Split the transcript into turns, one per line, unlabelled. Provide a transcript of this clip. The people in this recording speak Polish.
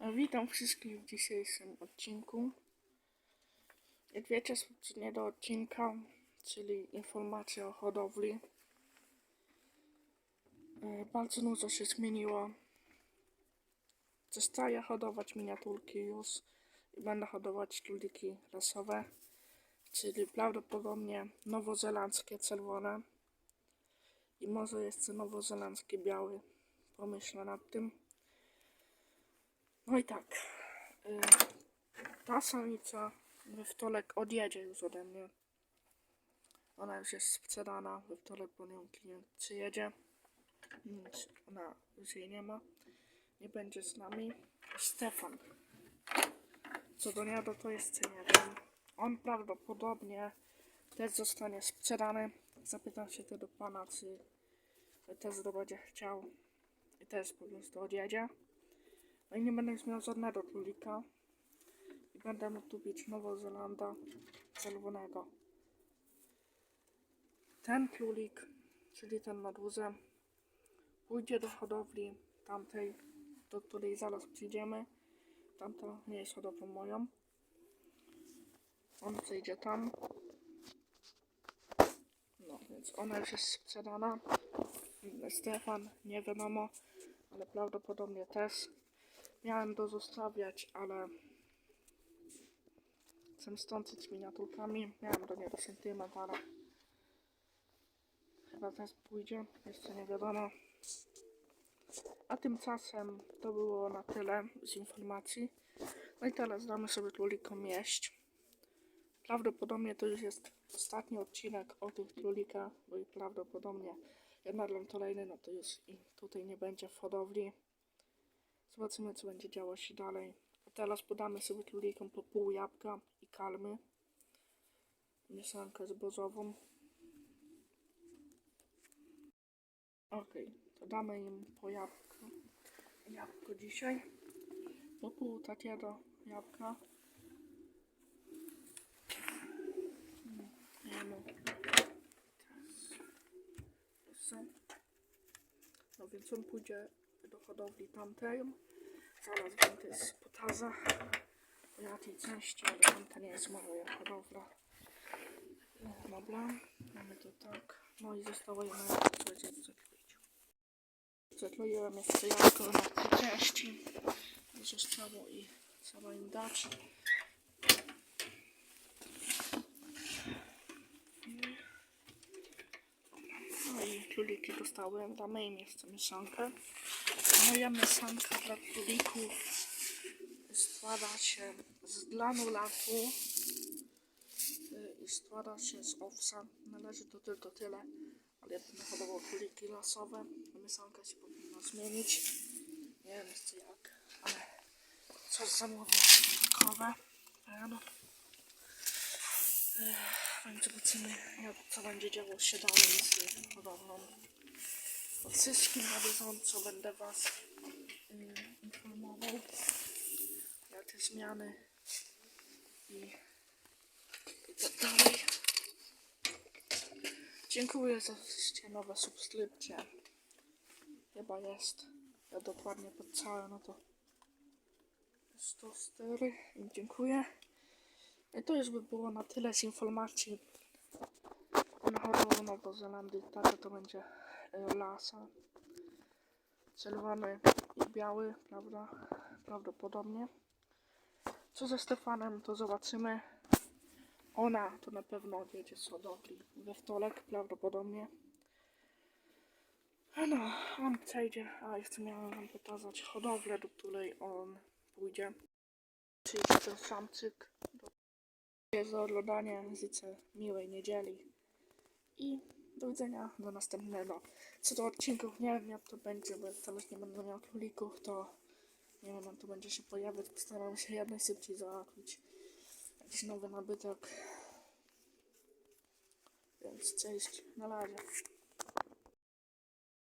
Witam wszystkich w dzisiejszym odcinku. Jak wiecie, z poprzedniego odcinka, czyli informacja o hodowli, e, bardzo dużo się zmieniło. Przestaję hodować miniaturki już i będę hodować króliki rasowe, czyli prawdopodobnie nowozelandzkie czerwone i może jeszcze nowozelandzki biały. Pomyślę nad tym. No i tak. y, Ta samica we wtorek odjedzie już ode mnie. Ona już jest sprzedana. We wtorek po nią klient przyjedzie. Nic, Ona już jej nie ma. Nie będzie z nami. Stefan. Co do niego to jeszcze nie wiem. On prawdopodobnie też zostanie sprzedany. Zapytam się tego pana, czy też to będzie chciał. I też po prostu odjedzie. I nie będę już miał żadnego królika. I będę mógł kupić Nowozelanda czerwonego. Ten królik, czyli ten na dłuze, pójdzie do hodowli tamtej, do której zaraz przyjdziemy. Tamta nie jest hodowlą moją. On przyjdzie tam. No więc ona już jest sprzedana. Stefan, nie wiadomo, ale prawdopodobnie też. Miałem do zostawiać, ale chcę stącić miniaturkami. Miałem do niego sentyment, ale chyba też pójdzie, jeszcze nie wiadomo. A tymczasem to było na tyle z informacji. No i teraz damy sobie królikom jeść. Prawdopodobnie to już jest ostatni odcinek o tych królikach, bo i prawdopodobnie jednak kolejny, no to już i tutaj nie będzie w hodowli. Zobaczymy, co będzie działo się dalej. A teraz podamy sobie królikom po pół jabłka i kalmy. Mieszankę zbożową. Ok, to damy im po jabłko. Jabłko dzisiaj. Po pół takiego jabłka. Proszę. No więc on pójdzie do hodowli tamtej. Zaraz też pokażę. Bo ja tej części, ale tamta nie jest moja hodowla. Dobra, mamy to tak. No i zostało jedno będzie zakleić. Zakleiłem jeszcze jabłko na tej części. Zostało i trzeba im dać. No i króliki dostały, damy im jeszcze mieszankę. Moja mieszanka dla królików składa się z granulatu y, i składa się z owsa. Należy to tylko tyle, ale ja będę hodował króliki lasowe. Mieszanka się powinna zmienić. Nie wiem jeszcze jak, ale coś zamówię krowe. No. Więc zobaczymy, jak, co będzie działo się dalej z. O wszystkim na bieżąco będę Was mm, informował. Jakie zmiany i, tak dalej. Dziękuję za wszystkie nowe subskrypcje. Chyba jest. Ja dokładnie podcałem, no to 104. I Dziękuję. To już by było na tyle z informacji na hodowlę Nowo Zelandii. Taka to będzie e, lasa. Czerwony i biały, prawda? Prawdopodobnie. Co ze Stefanem, to zobaczymy. Ona to na pewno odjedzie z hodowli we wtorek, prawdopodobnie. No, on przejdzie, a jeszcze miałem wam pokazać hodowlę, do której on pójdzie. Czyli ten samczyk. Dziękuję za oglądanie, życzę miłej niedzieli i do widzenia do następnego. Co do odcinków, nie wiem jak to będzie, bo jak nie będę miał królików, to nie wiem jak to będzie się pojawiać. Postaram się jak najszybciej załatwić jakiś nowy nabytek. Więc cześć, na razie.